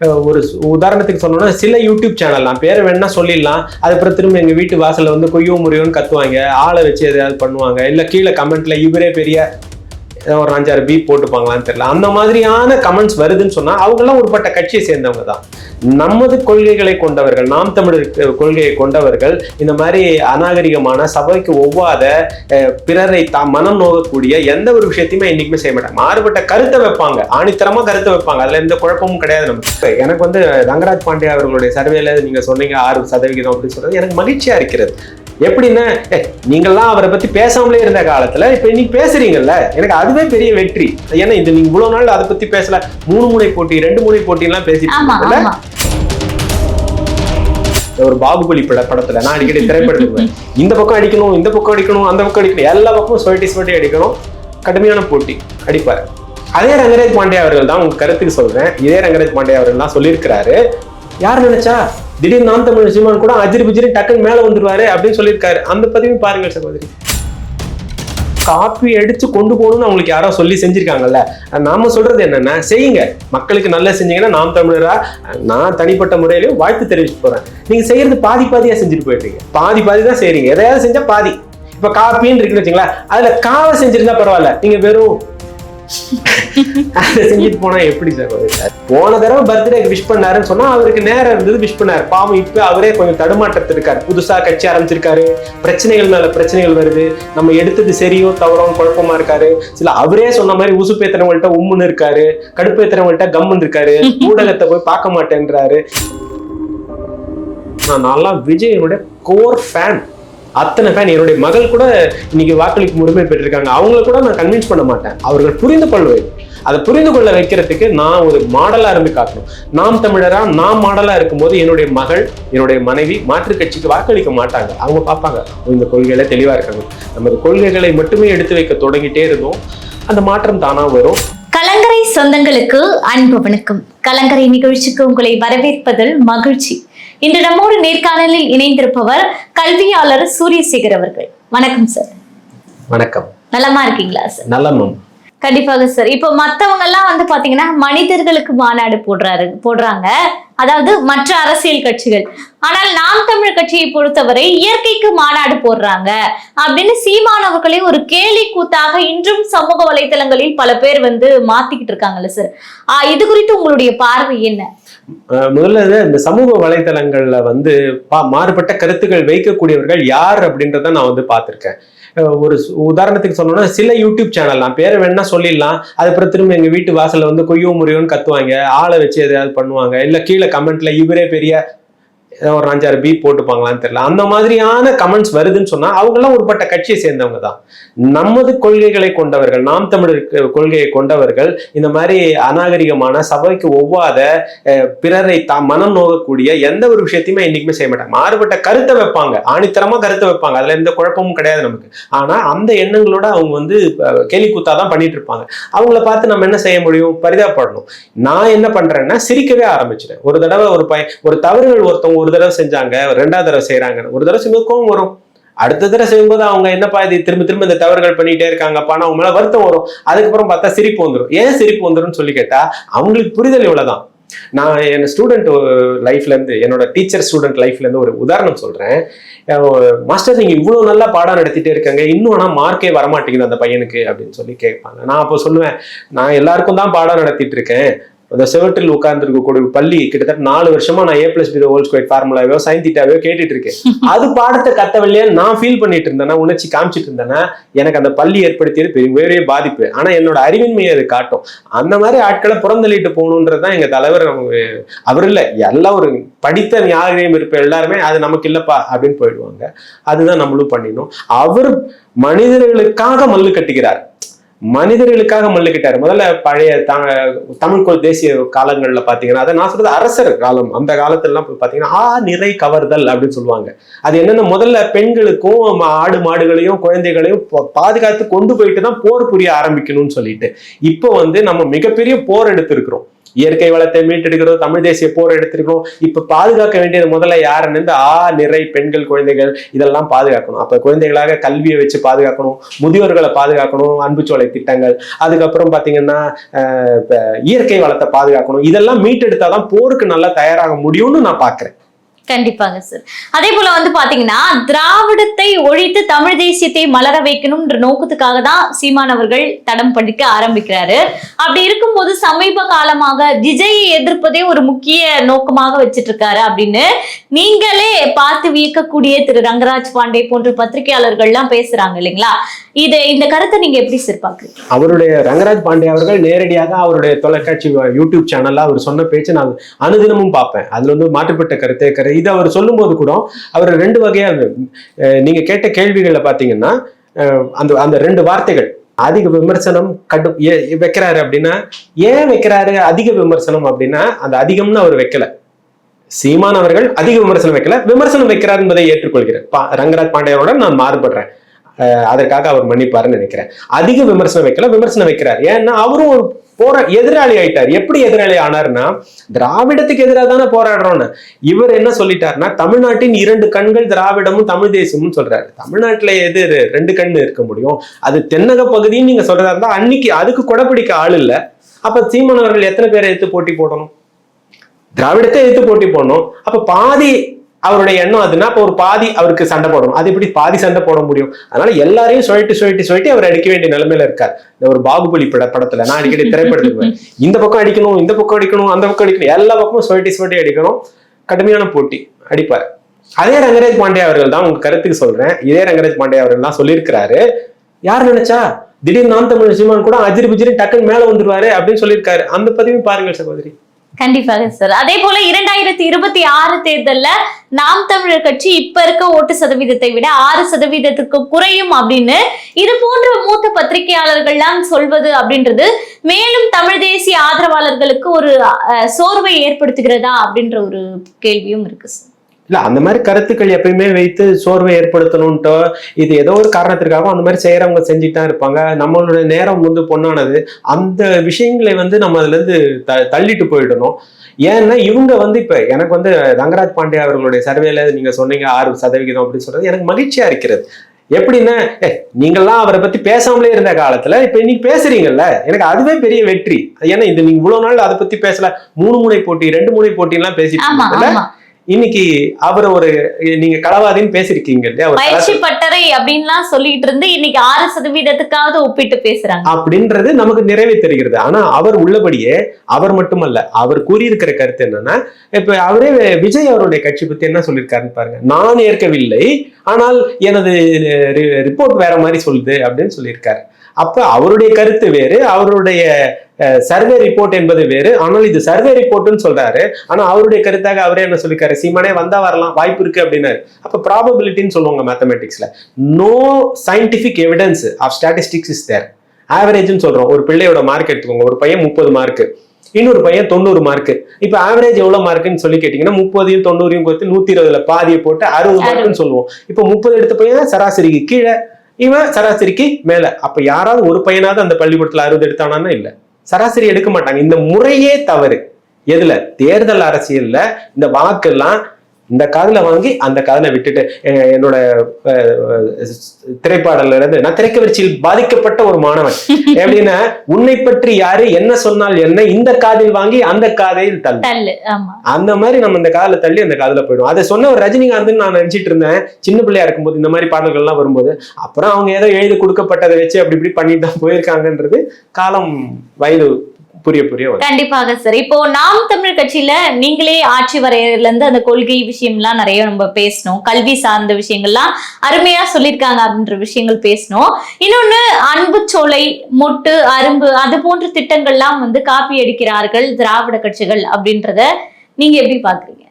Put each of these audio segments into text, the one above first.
ஒரு உதாரணத்துக்கு சொல்லணும்னா சில யூடியூப் சேனல்லாம் பேர் பேரை வேணா சொல்லிடலாம். அதுக்கப்புறம் திரும்ப எங்கள் வீட்டு வாசலில் வந்து கொய்யோ முறையோன்னு கத்துவாங்க. ஆளை வச்சு எதாவது பண்ணுவாங்க. இல்லை கீழே கமெண்ட்ல இவரே பெரிய ஒரு அஞ்சாறு பி போட்டுப்பாங்களான்னு தெரியல. அந்த மாதிரியான கமெண்ட்ஸ் வருதுன்னு சொன்னால் அவங்கெல்லாம் ஒருபட்ட கட்சியை சேர்ந்தவங்க தான். நமது கொள்கைகளை கொண்டவர்கள் நாம் தமிழர் கொள்கையை கொண்டவர்கள் இந்த மாதிரி அநாகரிகமான சபைக்கு ஒவ்வாத பிறரை தா மனம் நோகக்கூடிய எந்த ஒரு விஷயத்தையுமே என்னைக்குமே செய்ய மாட்டாங்க. மாறுபட்ட கருத்தை வைப்பாங்க. ஆணித்தரமாக கருத்தை வைப்பாங்க. அதில் எந்த குழப்பமும் கிடையாது நமக்கு. எனக்கு வந்து ரங்கராஜ் பாண்டே அவர்களுடைய சர்வேல நீங்கள் சொன்னீங்க ஆறு சதவிகிதம் அப்படின்னு சொல்கிறது எனக்கு மகிழ்ச்சியாக இருக்கிறது. எப்படின்னா ஏய், நீங்கெல்லாம் அவரை பத்தி பேசாமலே இருந்த காலத்துல இப்ப இன்னைக்கு பேசுறீங்கல்ல எனக்கு அதுவே பெரிய வெற்றி. ஏன்னா இது நீங்க இவ்வளவு நாள் அதை பத்தி பேசல. மூணு முனை போட்டி ரெண்டு முனை போட்டி எல்லாம் பேசிட்டு ஒரு பாகுபலி பட படத்துல நான் அடிக்கடி திரைப்படத்துக்கு இந்த பக்கம் அடிக்கணும் இந்த பக்கம் அடிக்கணும் அந்த பக்கம் அடிக்கணும் எல்லா பக்கமும் சுவட்டி சுவட்டி அடிக்கணும். கடுமையான போட்டி அடிப்பார் அதே ரங்கராஜ் பாண்டே அவர்கள் தான் உங்க கருத்துக்கு சொல்றேன். இதே ரங்கராஜ் பாண்டே அவர்கள் தான் சொல்லியிருக்கிறாரு. யார் நினைச்சா? திடீர்னு நாம் தமிழ் சீமான் கூட அஜிரி பிஜிரி டக்குன்னு மேல வந்துருவாரு அப்படின்னு சொல்லியிருக்காரு. அந்த பதிவு பாருங்கள் சகோதரி. காப்பி அடிச்சு கொண்டு போகணும்னு அவங்களுக்கு யாரோ சொல்லி செஞ்சிருக்காங்கல்ல. நாம சொல்றது என்னன்னா செய்யுங்க. மக்களுக்கு நல்லா செஞ்சீங்கன்னா நாம் தமிழரா நான் தனிப்பட்ட முறையிலையும் வாழ்த்து தெரிவிச்சுட்டு போறேன். நீங்க செய்யறது பாதி பாதியா செஞ்சுட்டு போயிட்டீங்க பாதி பாதி தான் செய்கிறீங்க எதையாவது செஞ்சா பாதி. இப்ப காப்பின்னு இருக்குன்னு வச்சுங்களேன் அதுல காவை செஞ்சிருந்தா பரவாயில்ல. நீங்க வெறும் அதை செஞ்சுட்டு போனா எப்படி சார் போன தடவை பர்த்டேக்கு விஷ் பண்ணாருன்னு சொன்னா அவருக்கு நேரம் இருந்தது விஷ் பண்ணாரு. பாவம் இப்ப அவரே கொஞ்சம் தடுமாற்றத்தில் இருக்காரு. புதுசா கட்சி ஆரம்பிச்சிருக்காரு. பிரச்சனைகள்னால பிரச்சனைகள் வருது. நம்ம எடுத்தது சரியோ தவறோ குழப்பமா இருக்காரு. சில அவரே சொன்ன மாதிரி உசுப்பேத்துறவங்கள்ட்ட உம்முன்னு இருக்காரு. கடுப்பேத்துறவங்கள்ட்ட கம்முன்னு இருக்காரு. ஊடகத்தை போய் பார்க்க மாட்டேன்றாரு. நான் நல்லா விஜயனுடைய கோர் ஃபேன் அத்தனை ஃபேன் என்னுடைய மகள் கூட இன்னைக்கு வாக்களிக்கும் உரிமை பெற்றிருக்காங்க. அவங்கள கூட நான் கன்வின்ஸ் பண்ண மாட்டேன். அவர்கள் புரிந்து கொள்வேன் அதை புரிந்து கொள்ள வைக்கிறதுக்கு நான் ஒரு மாடலாக இருந்து காட்டணும். நாம் தமிழராக நான் மாடலாக இருக்கும்போது என்னுடைய மகள் என்னுடைய மனைவி மாற்றுக் கட்சிக்கு வாக்களிக்க மாட்டாங்க. அவங்க பார்ப்பாங்க இந்த கொள்கையில தெளிவாக இருக்காங்க. நமது கொள்கைகளை மட்டுமே எடுத்து வைக்க தொடங்கிட்டே இருந்தோம். அந்த மாற்றம் தானா வரும். கலங்கரை சொந்தங்களுக்கு அன்பு வணக்கம். கலங்கரை நிகழ்ச்சிக்கு உங்களை வரவேற்பதில் மகிழ்ச்சி. இன்று நம்மோடு நேர்காணலில் இணைந்திருப்பவர் கல்வியாளர் சூரியசேகர் அவர்கள். வணக்கம் சார் வணக்கம். நலமா இருக்கீங்களா சார் நல்ல மேம் கண்டிப்பாக சார் இப்போ மத்தவங்க எல்லாம் வந்து பாத்தீங்கன்னா மனிதர்களுக்கு மாநாடு போடுறாரு போடுறாங்க. அதாவது மற்ற அரசியல் கட்சிகள். ஆனால் நாம் தமிழ் கட்சியை பொறுத்தவரை இயற்கைக்கு மாநாடு போடுறாங்க. அப்படின்னு சீமானவர்களே ஒரு கேலி கூத்தாக இன்றும் சமூக வலைத்தளங்களில் பல பேர் வந்து மாத்திக்கிட்டு இருக்காங்கல்ல சார் இது குறித்து உங்களுடைய பார்வை என்ன? முதல்ல இந்த சமூக வலைதளங்கள்ல வந்து பா- மாறுபட்ட கருத்துக்கள் வைக்கக்கூடியவர்கள் யார் அப்படின்றத நான் வந்து பார்த்திருக்கேன். ஒரு உதாரணத்துக்கு சொல்லணும்னா சில யூடியூப் சேனல் நான் பேரை வேணா சொல்லிடலாம். அதுக்கப்புறம் திரும்ப எங்க வீட்டு வாசல்ல வந்து கொய்யோ முறையோன்னு கத்துவாங்க. ஆளை வச்சு எதையாவது பண்ணுவாங்க. இல்ல கீழே கமெண்ட்ல இவரே பெரிய ஏதோ ஒரு அஞ்சாறு பி போட்டுப்பாங்களான்னு தெரியல. அந்த மாதிரியான கமெண்ட்ஸ் வருதுன்னு சொன்னா அவங்கெல்லாம் ஒருபட்ட கட்சியை சேர்ந்தவங்க தான் நமது கொள்கைகளை கொண்டவர்கள் நாம் தமிழர் கொள்கையை கொண்டவர்கள் இந்த மாதிரி அநாகரிகமான சபைக்கு ஒவ்வாத பிறரை தா மனம் நோகக்கூடிய எந்த ஒரு விஷயத்தையுமே என்னைக்குமே செய்ய மாட்டாங்க. மாறுபட்ட கருத்தை வைப்பாங்க. ஆணித்தரமா கருத்தை வைப்பாங்க. அதுல எந்த குழப்பமும் கிடையாது நமக்கு. ஆனா அந்த எண்ணங்களோட அவங்க வந்து கேலி கூத்தா தான் பண்ணிட்டு இருப்பாங்க. அவங்கள பார்த்து நம்ம என்ன செய்ய முடியும்? பரிதாபப்படணும். நான் என்ன பண்றேன்னா சிரிக்கவே ஆரம்பிச்சிட்டேன். ஒரு தடவை ஒரு பையன் ஒரு தவறுகள் ஒருத்தவங்க ஒரு தடவை செஞ்சாங்க ரெண்டாவது தடவை செய்கிறாங்க ஒரு தடவை செய்யும்போது கோவம் வரும். அடுத்த தடவை செய்யும்போது அவங்க என்னப்பா இது திரும்ப திரும்ப இந்த தவறுகள் பண்ணிட்டே இருக்காங்கப்பா அவங்க மேலே வருத்தம் வரும். அதுக்கப்புறம் பார்த்தா சிரிப்பு வந்துடும் ஏன் சிரிப்பு வந்துடும் சொல்லி கேட்டால் அவங்களுக்கு புரிதல் இவ்வளோதான் நான் என் ஸ்டூடெண்ட் லைஃப்லேருந்து என்னோட டீச்சர் ஸ்டூடெண்ட் லைஃப்லேருந்து ஒரு உதாரணம் சொல்கிறேன் மாஸ்டர் நீங்கள் இவ்வளோ நல்லா பாடம் நடத்திட்டே இருக்காங்க. இன்னும் ஆனால் மார்க்கே வரமாட்டேங்குது அந்த பையனுக்கு அப்படின்னு சொல்லி கேட்பாங்க. நான் அப்போ சொல்லுவேன் நான் எல்லாருக்கும் தான் பாடம் நடத்திட்டு இருக்கேன். அந்த செவட்டில் உட்கார்ந்துருக்கக்கூடிய பள்ளி கிட்டத்தட்ட நாலு வருஷமா நான் A plus B whole square ஃபார்முலாவையோ sine தீட்டாவையோ கேட்டுட்டு இருக்கேன். அது பாடத்தை கத்தவில்லையா நான் ஃபீல் பண்ணிட்டு இருந்தேன்னா உணர்ச்சி காமிச்சிட்டு இருந்தேன்னா எனக்கு அந்த பள்ளி ஏற்படுத்தியது பெரிய பாதிப்பு. ஆனா என்னோட அறிவின்மையை அது காட்டும். அந்த மாதிரி ஆட்களை புறந்தள்ளிட்டு போகணுன்றதுதான் எங்க தலைவர் அவங்க அவர் இல்ல. எல்லாம் ஒரு படித்த ஞாபகம் இருப்ப எல்லாருமே அது நமக்கு இல்லப்பா அப்படின்னு போயிடுவாங்க. அதுதான் நம்மளும் பண்ணிடணும். அவர் மனிதர்களுக்காக மல்லு கட்டுகிறார். மனிதர்களுக்காக மல்லுக்கிட்டாரு. முதல்ல பழைய த- தமிழ் கொள் தேசிய காலங்கள்ல பாத்தீங்கன்னா அதை நான் சொல்றது அரசர் காலம் அந்த காலத்துல எல்லாம் பாத்தீங்கன்னா ஆ நிறை கவர்தல் அப்படின்னு சொல்லுவாங்க. அது என்னன்னா முதல்ல பெண்களுக்கும் ஆடு மாடுகளையும் குழந்தைகளையும் பாதுகாத்து கொண்டு போயிட்டு தான் போர் புரிய ஆரம்பிக்கணும்னு சொல்லிட்டு இப்போ வந்து நம்ம மிகப்பெரிய போர் எடுத்திருக்கிறோம். இயற்கை வளத்தை மீட்டெடுக்கிறோம் தமிழ் தேசிய போர் எடுத்திருக்கிறோம். இப்ப பாதுகாக்க வேண்டியது முதல்ல யாருன்னு இந்த ஆ நிறை பெண்கள் குழந்தைகள் இதெல்லாம் பாதுகாக்கணும். அப்ப குழந்தைகளாக கல்வியை வச்சு பாதுகாக்கணும் முதியோர்களை பாதுகாக்கணும் அன்புச்சோலை திட்டங்கள். அதுக்கப்புறம் பாத்தீங்கன்னா இயற்கை வளத்தை பாதுகாக்கணும். இதெல்லாம் மீட்டெடுத்தாதான் போருக்கு நல்லா தயாராக முடியும்னு நான் பாக்குறேன். கண்டிப்பாங்க சார் அதே போல வந்து பாத்தீங்கன்னா திராவிடத்தை ஒழித்து தமிழ் தேசியத்தை மலர வைக்கணும்ன்ற நோக்கத்துக்காக தான் சீமான் அவர்கள் தடம் படிக்க ஆரம்பிக்கிறாரு. அப்படி இருக்கும்போது சமீப காலமாக விஜயை எதிர்ப்பதே ஒரு முக்கிய நோக்கமாக வச்சிட்டு இருக்காரு அப்படின்னு நீங்களே பார்த்து வியக்கக்கூடிய திரு ரங்கராஜ் பாண்டே போன்ற பத்திரிகையாளர்கள்லாம் பேசுறாங்க இல்லைங்களா? இது இந்த கருத்தை நீங்க எப்படி சார் பாக்குறீங்க அவருடைய ரங்கராஜ் பாண்டே அவர்கள் நேரடியாக அவருடைய தொலைக்காட்சி யூடியூப் சேனல்ல அவர் சொன்ன பேச்சு நான் அனுதினமும் பார்ப்பேன். அதுல வந்து மாற்றுப்பட்ட கருத்தே கரு இது அவர் சொல்லும்போது கூட அவர் ரெண்டு வகையா நீங்க கேட்ட கேள்விகளை பாத்தீங்கன்னா அந்த அந்த ரெண்டு வார்த்தைகள் அதிக விமர்சனம் கடு வைக்கிறாரு அப்படின்னா ஏன் வைக்கிறாரு அதிக விமர்சனம் அப்படின்னா அந்த அதிகம்னு அவர் வைக்கல. சீமான் அவர்கள் அதிக விமர்சனம் வைக்கல. விமர்சனம் வைக்கிறார் என்பதை ஏற்றுக்கொள்கிறேன். ரங்கராஜ் பாண்டியாவோட நான் மாறுபடுறேன். அதற்காக அவர் மன்னிப்பாருன்னு நினைக்கிறேன். அதிக விமர்சனம் வைக்கல விமர்சனம் வைக்கிறார். ஏன்னா அவரும் ஒரு போற எதிராளி ஆயிட்டார். எப்படி எதிராளி ஆனார்னா திராவிடத்துக்கு எதிராக தானே போராடுறோம்னு. இவர் என்ன சொல்லிட்டாருன்னா தமிழ்நாட்டின் இரண்டு கண்கள் திராவிடமும் தமிழ் தேசியமும் சொல்றாரு. தமிழ்நாட்டுல எது ரெண்டு கண்ணு இருக்க முடியும்? அது தென்னக பகுதின்னு நீங்க சொல்றதா இருந்தா அன்னைக்கு அதுக்கு கொடைப்பிடிக்க ஆள் இல்ல. அப்ப சீமானவர்கள் எத்தனை பேரை எடுத்து போட்டி போடணும்? திராவிடத்தை எடுத்து போட்டி போடணும். அப்ப பாதி அவருடைய எண்ணம் அதுன்னா அப்ப ஒரு பாதி அவருக்கு சண்டை போடணும் அது எப்படி பாதி சண்டை போட முடியும்? அதனால எல்லாரையும் சொல்லிட்டு சொல்லிட்டு சொல்லிட்டு அவர் அடிக்க வேண்டிய நிலைமையில இருக்கார். இந்த ஒரு பாகுபலி பட படத்துல நான் அடிக்கடி திரைப்படத்துக்கு. இந்த பக்கம் அடிக்கணும் இந்த பக்கம் அடிக்கணும் அந்த பக்கம் அடிக்கணும் எல்லா பக்கமும் சொல்லிட்டு சொல்லிட்டு அடிக்கணும். கடுமையான போட்டி அடிப்பார். அதே ரங்கராஜ் பாண்டே அவர்கள் தான் உங்க கருத்துக்கு சொல்றேன். இதே ரங்கராஜ் பாண்டே அவர்கள் தான் சொல்லியிருக்கிறாரு. யார் நினைச்சா? திடீர்னு நான் தமிழ் சீமான் கூட அஜிரி புஜிரி டக்குன்னு மேல வந்துருவாரு அப்படின்னு சொல்லியிருக்காரு. அந்த பதிவையும் பாருங்கள் சகோதரி. கண்டிப்பாக சார் அதே போல இரண்டாயிரத்தி இருபத்தி ஆறு தேர்தல்ல நாம் தமிழர் கட்சி இப்ப இருக்க ஓட்டு சதவீதத்தை விட ஆறு சதவீதத்துக்கு குறையும் அப்படின்னு இது போன்ற மூத்த பத்திரிகையாளர்கள்லாம் சொல்வது அப்படின்றது மேலும் தமிழ் தேசிய ஆதரவாளர்களுக்கு ஒரு சோர்வை ஏற்படுத்துகிறதா அப்படின்ற ஒரு கேள்வியும் இருக்கு சார் இல்ல அந்த மாதிரி கருத்துக்கள் எப்பயுமே வைத்து சோர்வை ஏற்படுத்தணும்ட்டோ இது ஏதோ ஒரு காரணத்திற்காகவும் அந்த மாதிரி செய்யறவங்க செஞ்சுட்டு தான் இருப்பாங்க. நம்மளோட நேரம் வந்து பொண்ணானது. அந்த விஷயங்களை வந்து நம்ம அதுல இருந்து த தள்ளிட்டு போயிடணும். ஏன்னா இவங்க வந்து இப்ப எனக்கு வந்து ரங்கராஜ் பாண்டே அவர்களுடைய சர்வேல நீங்க சொன்னீங்க ஆறு சதவிகிதம் அப்படின்னு சொல்றது எனக்கு மகிழ்ச்சியா இருக்கிறது. எப்படின்னா ஏ, நீங்கெல்லாம் அவரை பத்தி பேசாமலே இருந்த காலத்துல இப்ப இன்னைக்கு பேசுறீங்கல்ல? எனக்கு அதுவே பெரிய வெற்றி. ஏன்னா இது நீங்க இவ்வளவு நாள் அதை பத்தி பேசல. மூணு முனை போட்டி ரெண்டு முனை போட்டி எல்லாம் பேசிட்டு இன்னைக்கு அவர் ஒரு நீங்க களவாதின்னு பேசிருக்கீங்க இல்லையா? பயிற்சி பட்டறை அப்படின்லாம் சொல்லிட்டு இருந்து இன்னைக்கு ஆறு சதவீதத்துக்காவது ஒப்பிட்டு பேசுறாங்க. அப்படின்றது நமக்கு நிறைவே தெரிகிறது. ஆனா அவர் உள்ளபடியே அவர் மட்டுமல்ல அவர் கூறியிருக்கிற கருத்து என்னன்னா இப்ப அவரே விஜய் அவருடைய கட்சி பத்தி என்ன சொல்லியிருக்காருன்னு பாருங்க. நான் ஏற்கவில்லை ஆனால் எனது ரிப்போர்ட் வேற மாதிரி சொல்லுது அப்படின்னு சொல்லியிருக்காரு. அப்ப அவருடைய கருத்து வேறு அவருடைய சர்வே ரிப்போர்ட் என்பது வேறு. ஆனால் இது சர்வே ரிப்போர்ட்னு சொல்றாரு. ஆனா அவருடைய கருத்தாக அவரே என்ன சொல்லிருக்காரு? சீமானே வந்தா வரலாம் வாய்ப்பு இருக்கு அப்படின்னாரு. அப்ப ப்ராபபிலிட்டின்னு சொல்லுவாங்க மேத்தமெட்டிக்ஸ்ல no scientific evidence of statistics is there ஆவரேஜ்னு சொல்றோம். ஒரு பிள்ளையோட மார்க் எடுத்துக்கோங்க. ஒரு பையன் முப்பது மார்க் இன்னொரு பையன் தொண்ணூறு மார்க் இப்ப ஆவரேஜ் எவ்வளவு மார்க்குன்னு சொல்லி கேட்டீங்கன்னா முப்பதையும் தொண்ணூறையும் கொடுத்து நூத்தி இருபதுல பாதியை போட்டு அறுபது மார்க்குன்னு சொல்லுவோம். இப்ப முப்பது எடுத்த பையன் சராசரிக்கு கீழே. இவன் சராசரிக்கு மேல. அப்ப யாராவது ஒரு பையனாவது அந்த பள்ளிக்கூடத்துல அறுபது எடுத்தானா இல்ல. சராசரி எடுக்க மாட்டாங்க. இந்த முறையே தவறு. எதுல? தேர்தல் அரசியல்ல இந்த வாக்கெல்லாம் இந்த காதுல வாங்கி அந்த காதுல விட்டுட்டு என்னோட அஹ், திரைப்பாடல்ல இருந்து நான் திரைக்கவர்ச்சியில் பாதிக்கப்பட்ட ஒரு மாணவன். எப்படின்னா உன்னை பற்றி யாரு என்ன சொன்னால் என்ன இந்த காதில் வாங்கி அந்த காதையில் தள்ளு. அந்த மாதிரி நம்ம இந்த காதுல தள்ளி அந்த காதுல போயிடும் அதை சொன்ன ஒரு ரஜினிகாந்த் நான் நினைச்சிட்டு இருந்தேன். சின்ன பிள்ளையா இருக்கும்போது இந்த மாதிரி பாடல்கள் எல்லாம் வரும்போது. அப்புறம் அவங்க ஏதோ எழுதி கொடுக்கப்பட்டதை வச்சு அப்படி இப்படி பண்ணிட்டு தான் போயிருக்காங்கன்றது காலம் வயது புரிய புரிய கண்டிப்பாக சார் இப்போ நாம் தமிழ் கட்சியில நீங்களே ஆட்சி வரையறதுல இருந்து அந்த கொள்கை விஷயம்லாம் நிறைய நம்ம பேசணும். கல்வி சார்ந்த விஷயங்கள்லாம் அருமையா சொல்லியிருக்காங்க அப்படின்ற விஷயங்கள் பேசணும். இன்னொன்னு அன்பு சோலை மொட்டு அரும்பு அது போன்ற திட்டங்கள்லாம் வந்து காப்பி அடிக்கிறார்கள் திராவிட கட்சிகள் அப்படின்றத நீங்க எப்படி பாக்குறீங்க?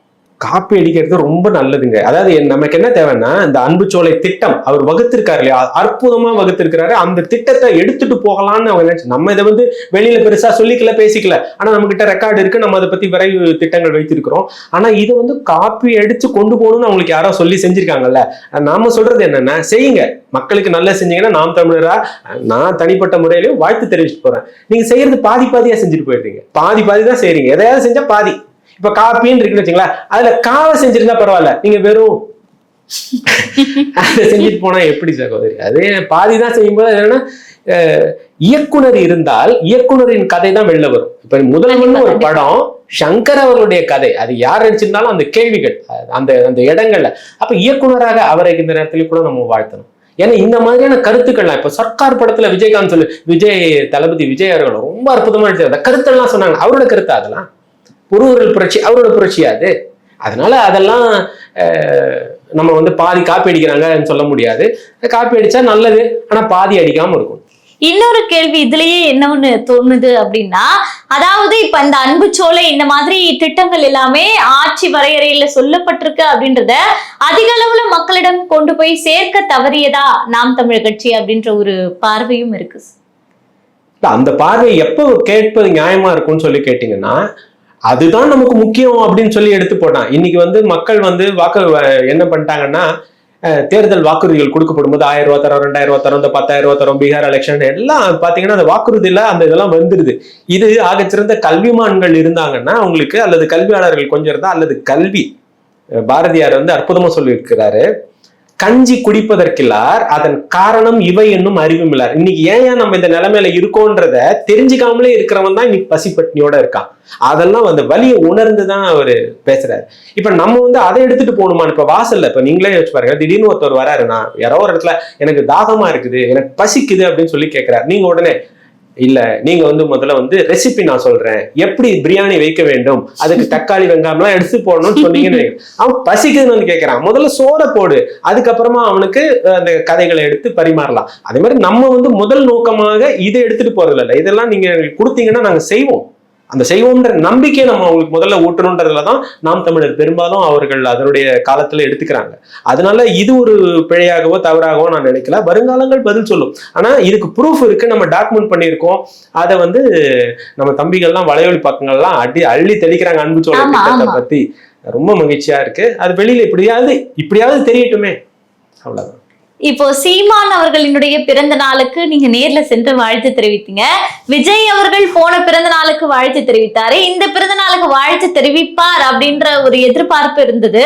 காப்பி அடிக்கிறது ரொம்ப நல்லதுங்க. அதாவது என்- நமக்கு என்ன தேவைன்னா இந்த அன்புச்சோலை திட்டம் அவர் வகுத்திருக்காரு இல்லையா? அற்புதமா வகுத்திருக்கிறாரு. அந்த திட்டத்தை எடுத்துட்டு போகலாம்னு அவங்க நினைச்சு நம்ம இதை வந்து வெளியில பெருசா சொல்லிக்கல பேசிக்கல. ஆனா நம்ம கிட்ட ரெக்கார்டு இருக்கு. நம்ம அதை பத்தி விரைவு திட்டங்கள் வைத்திருக்கிறோம். ஆனா இதை வந்து காப்பி அடிச்சு கொண்டு போகணும்னு அவங்களுக்கு யாரோ சொல்லி செஞ்சிருக்காங்கல்ல. நாம சொல்றது என்னன்னா செய்யுங்க. மக்களுக்கு நல்லா செஞ்சீங்கன்னா நாம் தமிழரா நான் தனிப்பட்ட முறையிலையும் வாழ்த்து தெரிவிச்சுட்டு போறேன். நீங்க செய்யறது பாதி பாதியா செஞ்சுட்டு போயிடுறீங்க. பாதி பாதி தான் செய்றீங்க. எதையாவது செஞ்சா பாதி. இப்ப காப்பின்னு இருக்குன்னு வச்சுங்களேன் அதுல காவை செஞ்சிருந்தா பரவாயில்ல. நீங்க வெறும் அதை செஞ்சுட்டு போனா எப்படி சகோதரி? அதே பாதி தான் செய்யும்போது என்னன்னா இயக்குனர் இருந்தால் இயக்குனரின் கதை தான் வெளில வரும். இப்ப முதல்வன் ஒரு. படம் சங்கர் அவர்களுடைய கதை. அது யார் நடிச்சிருந்தாலும் அந்த கேள்விகள் அந்த அந்த இடங்கள்ல. அப்ப இயக்குனராக அவரை இந்த நேரத்துல கூட நம்ம வாழ்த்தணும். ஏன்னா இந்த மாதிரியான கருத்துக்கள்லாம் இப்ப சர்க்கார் படத்துல விஜயகாந்த் சொல்லு விஜய் தளபதி விஜய் அவர்கள் ரொம்ப அற்புதமா நடிச்சார் அந்த கருத்தெல்லாம் சொன்னாங்க. அவரோட கருத்து அதெல்லாம்? ஒருவர்கள் புரட்சி அவரோட புரட்சியா அது. அதனால அதெல்லாம் நம்ம வந்து பாதி காப்பி அடிக்கிறாங்கன்னு சொல்ல முடியாது. காப்பி அடிச்சா நல்லது ஆனா பாதி அடிக்காம இருக்கும். இன்னொரு கேள்வி இதுலயே என்ன ஒண்ணு தோணுது அப்படின்னா அதாவது இப்ப இந்த அன்பு சோலை இந்த மாதிரி திட்டங்கள் எல்லாமே ஆட்சி வரையறையில சொல்லப்பட்டிருக்கு அப்படின்றத அதிக அளவுல மக்களிடம் கொண்டு போய் சேர்க்க தவறியதா நாம் தமிழர் கட்சி அப்படின்ற ஒரு பார்வையும் இருக்கு. அந்த பார்வை எப்போ கேட்பது நியாயமா இருக்கும்னு சொல்லி கேட்டீங்கன்னா அதுதான் நமக்கு முக்கியம் அப்படின்னு சொல்லி எடுத்து போட்டான். இன்னைக்கு வந்து மக்கள் வந்து வாக்கு என்ன பண்ணிட்டாங்கன்னா தேர்தல் வாக்குறுதிகள் கொடுக்கப்படும் போது ஆயிரம் ரூபா தரோம் ரெண்டாயிரம் ரூபா தரோம் இந்த பத்தாயிரம் ரூபா தரோம் பீகார் எலெக்ஷன் எல்லாம் பாத்தீங்கன்னா அந்த வாக்குறுதியில அந்த இதெல்லாம் வந்துருது. இது ஆகச்சிறந்த கல்விமான்கள் இருந்தாங்கன்னா அவங்களுக்கு அல்லது கல்வியாளர்கள் கொஞ்சம் இருந்தா அல்லது கல்வி பாரதியார் வந்து அற்புதமா சொல்லியிருக்கிறாரு. கஞ்சி குடிப்பதற்கில்லார் அதன் காரணம் இவை என்னும் அறிவுமில்லார் இன்னைக்கு ஏன் ஏன் நம்ம இந்த நிலைமையில இருக்கோன்றத தெரிஞ்சுக்காமலே இருக்கிறவன் தான் இன்னைக்கு பசிப்பட்னியோட இருக்கான். அதெல்லாம் அந்த வலியை உணர்ந்து தான் அவர் பேசுறாரு. இப்ப நம்ம வந்து அதை எடுத்துட்டு போகணுமா இப்ப வாசல்ல இப்ப நீங்களே யோசிச்சு பாருங்க திடீர்னு ஒருத்தர் வராரு நான் யாரோ ஒரு இடத்துல எனக்கு தாகமா இருக்குது எனக்கு பசிக்குது அப்படின்னு சொல்லி கேட்கிறாரு நீங்க உடனே இல்ல நீங்க வந்து முதல்ல வந்து ரெசிபி நான் சொல்றேன். எப்படி பிரியாணி வைக்க வேண்டும்? அதுக்கு தக்காளி வெங்காயம்லாம் எடுத்து போடணும்னு சொன்னீங்கன்னு அவன் பசிக்குதுன்னு வந்து கேட்கறான் முதல்ல சோற போடு. அதுக்கப்புறமா அவனுக்கு அந்த கதைகளை எடுத்து பரிமாறலாம். அதே மாதிரி நம்ம வந்து முதல் நோக்கமாக இதை எடுத்துட்டு போறது இல்லை இதெல்லாம் நீங்க கொடுத்தீங்கன்னா நாங்க செய்வோம். அந்த செய்வோம்ன்ற நம்பிக்கையை நம்ம அவங்களுக்கு முதல்ல ஊட்டணுன்றதுல தான் நாம் தமிழர். பெரும்பாலும் அவர்கள் அதனுடைய காலத்துல எடுத்துக்கிறாங்க. அதனால இது ஒரு பிழையாகவோ தவறாகவோ நான் நினைக்கல. வருங்காலங்கள் பதில் சொல்லும். ஆனா இதுக்கு ப்ரூஃப் இருக்கு. நம்ம டாக்குமெண்ட் பண்ணியிருக்கோம். அதை வந்து நம்ம தம்பிகள்லாம் வலையொலி பக்கங்கள்லாம் அடி அள்ளி தெளிக்கிறாங்க அன்பு சோழ திட்டத்தை. பத்தி. ரொம்ப மகிழ்ச்சியா இருக்கு. அது வெளியில இப்படியாவது இப்படியாவது தெரியட்டுமே. அவ்வளவுதான். இப்போ சீமான் அவர்களினுடைய பிறந்த நாளுக்கு நீங்க நேர்ல சென்று வாழ்த்து தெரிவித்தீங்க விஜய் அவர்கள் போன பிறந்த நாளுக்கு வாழ்த்து தெரிவித்தாரு இந்த பிறந்த நாளுக்கு வாழ்த்து தெரிவிப்பார் அப்படின்ற ஒரு எதிர்பார்ப்பு இருந்தது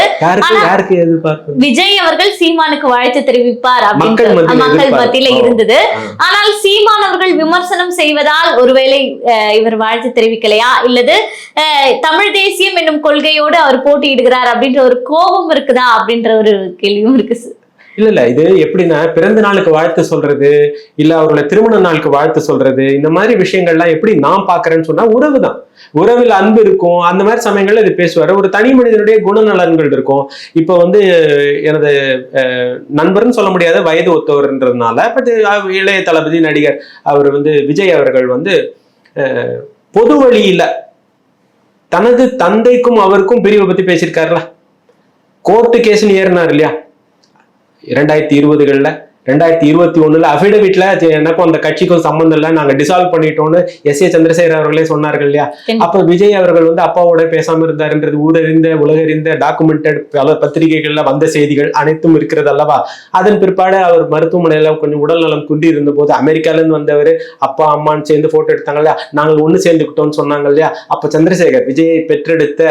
விஜய் அவர்கள் சீமானுக்கு வாழ்த்து தெரிவிப்பார் அப்படின்ற மக்கள். மத்தியில. இருந்தது. ஆனால் சீமான் அவர்கள் விமர்சனம் செய்வதால் ஒருவேளை இவர் வாழ்த்து தெரிவிக்கலையா இல்லது தமிழ் தேசியம் என்னும் கொள்கையோடு அவர் போட்டியிடுகிறார் அப்படின்ற ஒரு கோபம் இருக்குதா அப்படின்ற ஒரு கேள்வியும் இருக்கு. இல்ல இல்ல இது எப்படின்னா பிறந்த நாளுக்கு வாழ்த்து சொல்றது இல்ல அவரோட திருமண நாளுக்கு வாழ்த்து சொல்றது இந்த மாதிரி விஷயங்கள்லாம் எப்படி நான் பாக்குறேன்னு சொன்னா உறவு தான். உறவில் அன்பு இருக்கும். அந்த மாதிரி சமயங்கள்ல இது பேசுவாரு. ஒரு தனி மனிதனுடைய குணநலன்கள் இருக்கும். இப்போ வந்து எனது நண்பர்னு சொல்ல முடியாத வயது ஒத்தவர்ன்றதுனால பட் இளைய தளபதி நடிகர் அவர் வந்து விஜய் அவர்கள் வந்து பொது வழியில தனது தந்தைக்கும் அவருக்கும் பிரிவை பத்தி பேசியிருக்காருல. கோர்ட்டு கேஸ்னு ஏறினார் இல்லையா? இரண்டாயிரத்தி இருபதுகள்ல ரெண்டாயிரத்தி இருபத்தி ஒண்ணுல அபிடவிட்ல எனக்கும் அந்த கட்சிக்கும் சம்பந்தம் இல்லை நாங்க டிசால்வ் பண்ணிட்டோம்னு எஸ் ஏ சந்திரசேகர் அவர்களே சொன்னார்கள் இல்லையா. அப்ப விஜய் அவர்கள் வந்து அப்பாவோட பேசாம இருந்தாருன்றது ஊரறிந்த உலகறிந்த டாக்குமெண்டட் பல பத்திரிகைகள்ல வந்த செய்திகள் அனைத்தும் இருக்கிறது அல்லவா? அதன் பிற்பாடு அவர் மருத்துவமனையில கொஞ்சம் உடல்நலம் குன்றி இருந்த போது அமெரிக்கால இருந்து வந்தவர் அப்பா அம்மான்னு சேர்ந்து போட்டோ எடுத்தாங்க இல்லையா? நாங்கள் ஒண்ணு சேர்ந்துக்கிட்டோம்னு சொன்னாங்க இல்லையா? அப்ப சந்திரசேகர் விஜயை பெற்றெடுத்த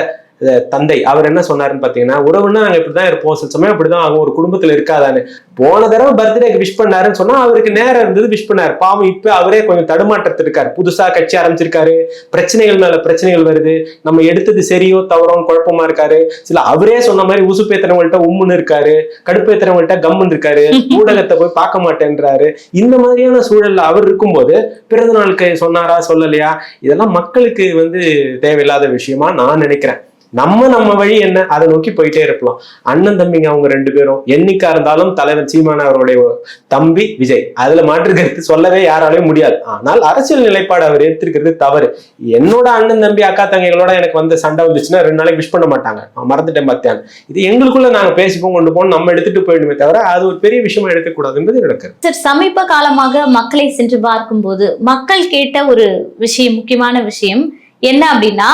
தந்தை அவர் என்ன சொன்னாருன்னு பார்த்தீங்கன்னா உறவுன்னா இப்படி தான் இருப்போம். சில சமயம் அப்படிதான் அவங்க ஒரு குடும்பத்தில் இருக்காதான்னு. போன தடவை பர்த்டேக்கு விஷ் பண்ணாருன்னு சொன்னால் அவருக்கு நேரம் இருந்தது விஷ் பண்ணார். பாவம் இப்போ அவரே கொஞ்சம் தடுமாற்றத்து இருக்கார். புதுசாக கட்சி ஆரம்பிச்சிருக்காரு. பிரச்சனைகள் மேலே பிரச்சனைகள் வருது. நம்ம எடுத்தது சரியோ தவறோன்னு குழப்பமா இருக்காரு. சில அவரே சொன்ன மாதிரி உசுப்பேத்துறவங்கள்ட்ட உம்முன்னு இருக்காரு. கடுப்பேத்துறவங்கள்ட்ட கம்முன்னு இருக்காரு. ஊடகத்தை போய் பார்க்க மாட்டேன்றாரு. இந்த மாதிரியான சூழல்ல அவர் இருக்கும்போது பிறந்த நாளுக்கு சொன்னாரா சொல்லலையா? இதெல்லாம் மக்களுக்கு வந்து தேவையில்லாத விஷயமா நான் நினைக்கிறேன். நம்ம நம்ம வழி என்ன? அதை நோக்கி போயிட்டே இருப்போம். அண்ணன் தம்பிங்க அவங்க ரெண்டு பேரும் என்னைக்கா இருந்தாலும் தலைவர் சீமான் அவருடைய தம்பி விஜய். அதுல மாற்று கருத்து சொல்லவே யாராலையும் முடியாது. ஆனால் அரசியல் நிலைப்பாடு அவர் எடுத்திருக்கிறது தவறு. என்னோட அண்ணன் தம்பி அக்கா தங்கைகளோட எனக்கு வந்து சண்டை வந்துச்சுன்னா ரெண்டு நாளைக்கு விஷ் பண்ண மாட்டாங்க. நான் மறந்துட்டேன் பார்த்தியான் இது எங்களுக்குள்ள நாங்க பேசிப்போம் கொண்டு போவோம் நம்ம எடுத்துட்டு போயிடுமே தவிர அது ஒரு பெரிய விஷயமா எடுக்கக்கூடாது என்பது என்னோட சார் சமீப காலமாக மக்களை சென்று பார்க்கும் போது மக்கள் கேட்ட ஒரு விஷயம் முக்கியமான விஷயம் என்ன அப்படின்னா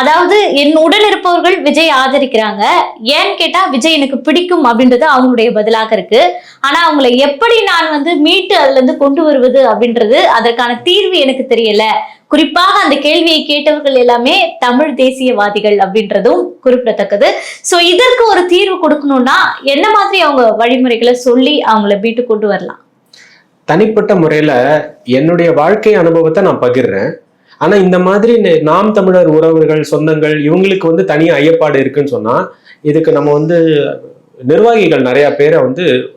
அதாவது என் உடன் இருப்பவர்கள் விஜய் ஆதரிக்கிறாங்க. ஏன்னு கேட்டா விஜய் எனக்கு பிடிக்கும் அப்படின்றது அவங்களுடைய பதிலாக இருக்கு. ஆனா அவங்களை எப்படி நான் வந்து மீட்டு அதுல இருந்து கொண்டு வருவது அப்படின்றது அதற்கான தீர்வு எனக்கு தெரியல. குறிப்பாக அந்த கேள்வியை கேட்டவர்கள் எல்லாமே தமிழ் தேசியவாதிகள் அப்படின்றதும் குறிப்பிடத்தக்கது. சோ இதற்கு ஒரு தீர்வு கொடுக்கணும்னா என்ன மாதிரி அவங்க வழிமுறைகளை சொல்லி அவங்கள மீட்டு கொண்டு வரலாம்? தனிப்பட்ட முறையில என்னுடைய வாழ்க்கை அனுபவத்தை நான் பகிர்றேன். ஆனா இந்த மாதிரி நெ- நாம் தமிழர் உறவுகள் சொந்தங்கள் இவங்களுக்கு வந்து தனியா ஐயப்பாடு இருக்குன்னு சொன்னா இதுக்கு நம்ம வந்து நிர்வாகிகள் நிறைய பேரை வந்து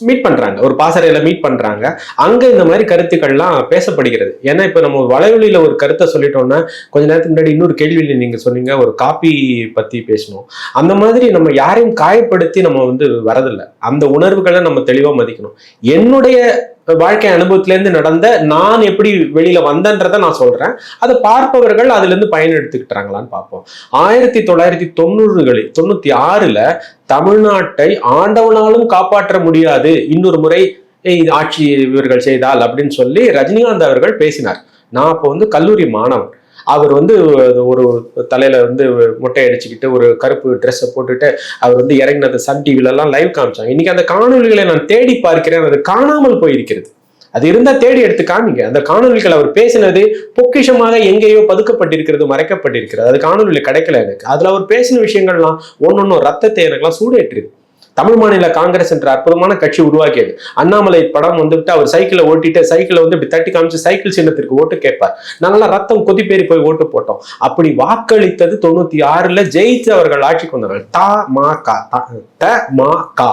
மீட் பண்றாங்க. ஒரு பாசறையில மீட் பண்றாங்க. அங்க இந்த மாதிரி கருத்துக்கள்லாம் பேசப்படுகிறது. ஏன்னா இப்ப நம்ம வலைவழியில ஒரு கருத்தை சொல்லிட்டோம்னா கொஞ்ச நேரத்துக்கு முன்னாடி இன்னொரு கேள்வியில நீங்க சொன்னீங்க ஒரு காப்பி பத்தி பேசணும். அந்த மாதிரி நம்ம யாரையும் காயப்படுத்தி நம்ம வந்து வரதில்லை. அந்த உணர்வுகளை நம்ம தெளிவா மதிக்கணும். என்னுடைய வாழ்க்கை அனுபவத்திலேருந்து நடந்த நான் எப்படி வெளியில வந்தேன்றதை நான் சொல்றேன். அதை பார்ப்பவர்கள் அதுல இருந்து பயன் எடுத்துக்கிட்டாங்களான்னு பார்ப்போம். ஆயிரத்தி தொள்ளாயிரத்தி தொண்ணூறுகளில் தொண்ணூத்தி ஆறுல தமிழ்நாட்டை ஆண்டவனாலும் காப்பாற்ற முடியாது. இன்னொரு முறை இது ஆட்சி இவர்கள் செய்தால் அப்படின்னு சொல்லி ரஜினிகாந்த் அவர்கள் பேசினார். நான் அப்போ வந்து கல்லூரி மாணவன். அவர் வந்து ஒரு தலையில வந்து மொட்டை அடிச்சுக்கிட்டு ஒரு கருப்பு ட்ரெஸ்ஸை போட்டுட்டு அவர் வந்து இறங்கினது சன் டிவில எல்லாம் லைவ் காமிச்சாங்க. இன்னைக்கு அந்த காணொலிகளை நான் தேடி பார்க்கிறேன். அது காணாமல் போயிருக்கிறது. அது இருந்தா தேடி எடுத்து காமிங்க. அந்த காணொலிகள் அவர் பேசினது பொக்கிஷமாக எங்கேயோ பதுக்கப்பட்டிருக்கிறது மறைக்கப்பட்டிருக்கிறது. அது காணொலியில் கிடைக்கல எனக்கு. அதுல அவர் பேசின விஷயங்கள்லாம் ஒன்னொன்னும் ரத்தத்தை எனக்குலாம் சூடேற்றுது. தமிழ் மாநில காங்கிரஸ் என்ற அற்புதமான கட்சி உருவாக்கியது. அண்ணாமலை படம் வந்துவிட்டு அவர் சைக்கிளை ஓட்டிட்டு சைக்கிளை வந்து இப்படி தட்டி காமிச்சு சைக்கிள் சின்னத்திற்கு ஓட்டு கேட்பார். நாங்கெல்லாம் ரத்தம் கொதிப்பேறி போய் ஓட்டு போட்டோம். அப்படி வாக்களித்தது தொண்ணூத்தி ஆறுல ஜெயிச்சவர்கள் ஆட்சிக்கு வந்தவர்கள் த மா கா த மா கா.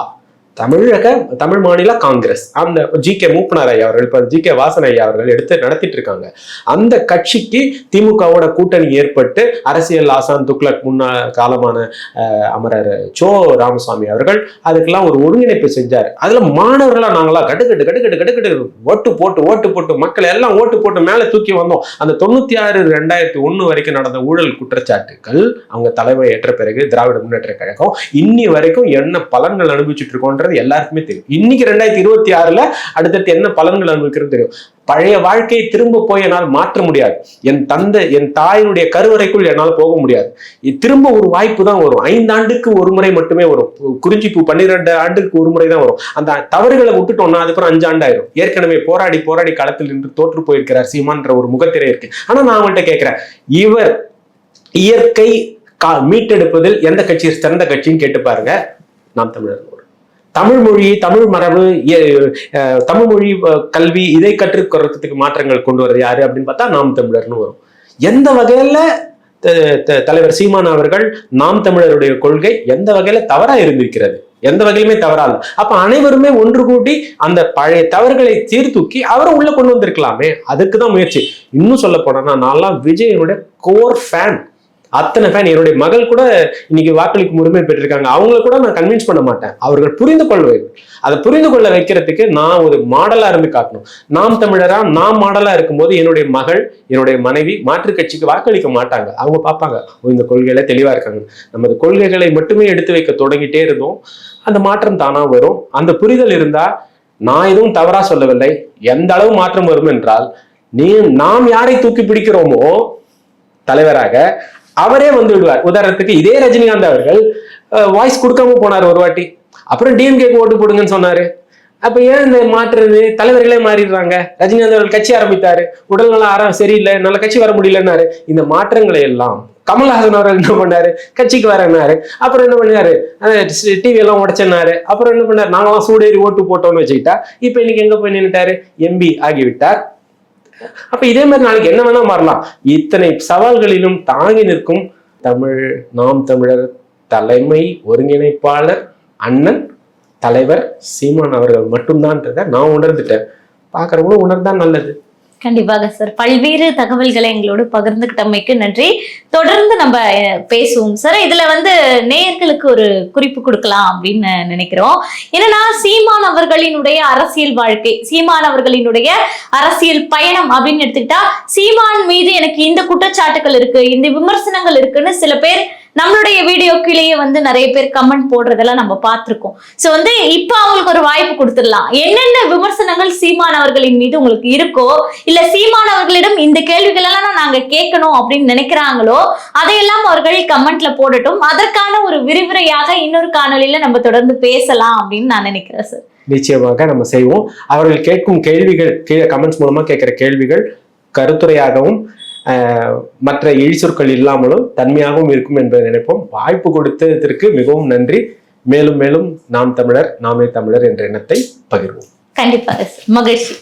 தமிழக தமிழ் மாநில காங்கிரஸ். அந்த ஜி கே மூப்பனார் ஐயா அவர்கள் இப்போ ஜி கே வாசன் ஐயா அவர்கள் எடுத்து நடத்திட்டு இருக்காங்க. அந்த கட்சிக்கு திமுகவோட கூட்டணி ஏற்பட்டு அரசியல் ஆசான் துக்ளக் முன்னா காலமான அஹ், அமரர் சோ ராமசாமி அவர்கள் அதுக்கெல்லாம் ஒரு ஒருங்கிணைப்பு செஞ்சார். அதுல மாணவர்களா நாங்களா கட்டுக்கட்டு கட்டுக்கட்டு கட்டுக்கட்டு ஓட்டு போட்டு ஓட்டு போட்டு மக்கள் எல்லாம் ஓட்டு போட்டு மேல தூக்கி வந்தோம். அந்த தொண்ணூத்தி ஆறு ரெண்டாயிரத்தி ஒண்ணு வரைக்கும் நடந்த ஊழல் குற்றச்சாட்டுகள் அவங்க தலைமை ஏற்ற பிறகு திராவிட முன்னேற்ற கழகம் இன்னி வரைக்கும் என்ன பலன்கள் அனுபவிச்சுட்டு இருக்கோன்றது எல்லாருக்குமே தெரியும். இன்னைக்கு ரெண்டாயிரத்தி இருபத்தி ஆறுல அடுத்தடுத்து என்ன பலன்கள் அனுபவிக்கிறது தெரியும். பழைய வாழ்க்கையை திரும்ப போய் என்னால் மாற்ற முடியாது. என் தந்தை என் தாயினுடைய கருவறைக்குள் என்னால் போக முடியாது. திரும்ப ஒரு வாய்ப்பு தான் வரும். ஐந்து ஆண்டுக்கு ஒரு முறை மட்டுமே வரும். குறிஞ்சி பூ பன்னிரெண்டு ஆண்டுக்கு ஒரு முறை தான் வரும். அந்த தவறுகளை விட்டுட்டோம்னா அதுக்கப்புறம் அஞ்சு ஆண்டு ஆயிரும் ஏற்கனவே போராடி போராடி களத்தில் நின்று தோற்று போயிருக்கிறார் சீமான்ற ஒரு முகத்திரை இருக்கு. ஆனா நான் அவங்கள்ட்ட கேட்கிறேன் இவர் இயற்கை கா- மீட்டெடுப்பதில் எந்த கட்சி சிறந்த கட்சின்னு கேட்டு பாருங்க. நாம் தமிழர் தமிழ் மொழி தமிழ் மரபு தமிழ் மொழி கல்வி இதை கற்றுக்கிறதுக்கு மாற்றங்கள் கொண்டு வரது யாரு அப்படின்னு பார்த்தா நாம் தமிழர்னு வரும். எந்த வகையில த- தலைவர் சீமான் அவர்கள் நாம் தமிழருடைய கொள்கை எந்த வகையில தவறா இருந்திருக்கிறது? எந்த வகையிலுமே தவறா இல்லை அப்ப அனைவருமே ஒன்று கூடி அந்த பழைய தவறுகளை சீர்தூக்கி அவரை உள்ள கொண்டு வந்திருக்கலாமே. அதுக்கு தான் முயற்சி. இன்னும் சொல்ல போனா நான்லாம் விஜயனுடைய கோர் ஃபேன் அத்தனை ஃபேன் என்னுடைய மகள் கூட இன்னைக்கு வாக்களிக்கும் உரிமை பெற்றிருக்காங்க. அவங்கள கூட நான் கன்வின்ஸ் பண்ண மாட்டேன். அவர்கள் புரிந்து கொள்வார்கள். அதை புரிந்து கொள்ள வைக்கிறதுக்கு நான் ஒரு மாடலா இருந்து காட்டணும் நாம் தமிழரா நாம் மாடலா இருக்கும்போது என்னுடைய மகள் என்னுடைய மனைவி மாற்றுக் கட்சிக்கு வாக்களிக்க மாட்டாங்க. அவங்க பார்ப்பாங்க இந்த கொள்கையில தெளிவா இருக்காங்க. நமது கொள்கைகளை மட்டுமே எடுத்து வைக்க தொடங்கிட்டே இருந்தோம். அந்த மாற்றம் தானா வரும். அந்த புரிதல் இருந்தா நான் எதுவும் தவறா சொல்லவில்லை. எந்த அளவு மாற்றம் வரும் என்றால் நீ நாம் யாரை தூக்கி பிடிக்கிறோமோ தலைவராக அவரே வந்து விடுவார். உதாரணத்துக்கு இதே ரஜினிகாந்த் அவர்கள் வாய்ஸ் கொடுக்காம போனார் ஒரு வாட்டி. அப்புறம் டிஎம்கேக்கு ஓட்டு போடுங்கன்னு சொன்னாரு. அப்ப ஏன் இந்த மாற்றுறது? தலைவர்களே மாறிடுறாங்க. ரஜினிகாந்த் அவர்கள் கட்சி ஆரம்பித்தாரு. உடல்நலம் ஆரம் சரியில்லை. நல்ல கட்சி வர முடியலன்னாரு. இந்த மாற்றங்களை எல்லாம் கமல்ஹாசன் அவர்கள் என்ன பண்ணாரு? கட்சிக்கு வரனாரு அப்புறம் என்ன பண்ணாரு? டிவி எல்லாம் உடச்சனாரு அப்புறம் என்ன பண்ணாரு? நாங்களாம் சூடேறி ஓட்டு போட்டோம்னு வச்சுக்கிட்டா இப்ப இன்னைக்கு எங்க போய் நின்றுட்டாரு எம்பி ஆகிவிட்டார். அப்ப இதே மாதிரி நாளைக்கு என்ன வேணா மாறலாம். இத்தனை சவால்களிலும் தாங்கி நிற்கும் தமிழ் நாம் தமிழர் தலைமை ஒருங்கிணைப்பாளர் அண்ணன் தலைவர் சீமான் அவர்கள் மட்டும்தான்றத நான் உணர்ந்துட்டேன். பார்க்கறவங்களும் உணர்ந்தா நல்லது. கண்டிப்பாக சார் பல்வேறு தகவல்களை எங்களோடு பகிர்ந்துகிட்டமைக்கு நன்றி. தொடர்ந்து நம்ம பேசுவோம் சார் இதுல வந்து நேயர்களுக்கு ஒரு குறிப்பு கொடுக்கலாம் அப்படின்னு நினைக்கிறோம். என்னன்னா சீமான் அவர்களினுடைய அரசியல் வாழ்க்கை சீமான் அவர்களினுடைய அரசியல் பயணம் அப்படின்னு எடுத்துக்கிட்டா சீமான் மீது எனக்கு இந்த குற்றச்சாட்டுகள் இருக்கு இந்த விமர்சனங்கள் இருக்குன்னு சில பேர் நம்மளுடைய வீடியோக்கிலேயே வந்து நிறைய பேர் கமெண்ட் போடுறதெல்லாம் நம்ம பார்த்துருக்கோம். சோ வந்து இப்போ அவங்களுக்கு ஒரு வாய்ப்பு கொடுத்துடலாம். என்னென்ன விமர்சனங்கள் சீமானவர்களின் மீது உங்களுக்கு இருக்கோ இல்ல சீமானவர்களிடம் இந்த கேள்விகள் எல்லாம் நாங்க கேட்கணும் அப்படின்னு நினைக்கிறாங்களோ அதையெல்லாம் அவர்கள் கமெண்ட்ல போடட்டும். அதற்கான ஒரு விரிவுரையாக இன்னொரு காணொலியில நம்ம தொடர்ந்து பேசலாம் அப்படின்னு நான் நினைக்கிறேன் சார் நிச்சயமாக நம்ம செய்வோம். அவர்கள் கேட்கும் கேள்விகள் கீழே கமெண்ட்ஸ் மூலமா கேட்கிற கேள்விகள் கருத்துரையாகவும் ஆஹ், மற்ற இழிசொற்கள் இல்லாமலும் தன்மையாகவும் இருக்கும் என்பதை நினைப்போம். வாய்ப்பு கொடுத்ததற்கு மிகவும் நன்றி. மேலும் மேலும் நாம் தமிழர் நாமே தமிழர் என்ற எண்ணத்தை பகிர்வோம். கண்டிப்பாக மகிழ்ச்சி.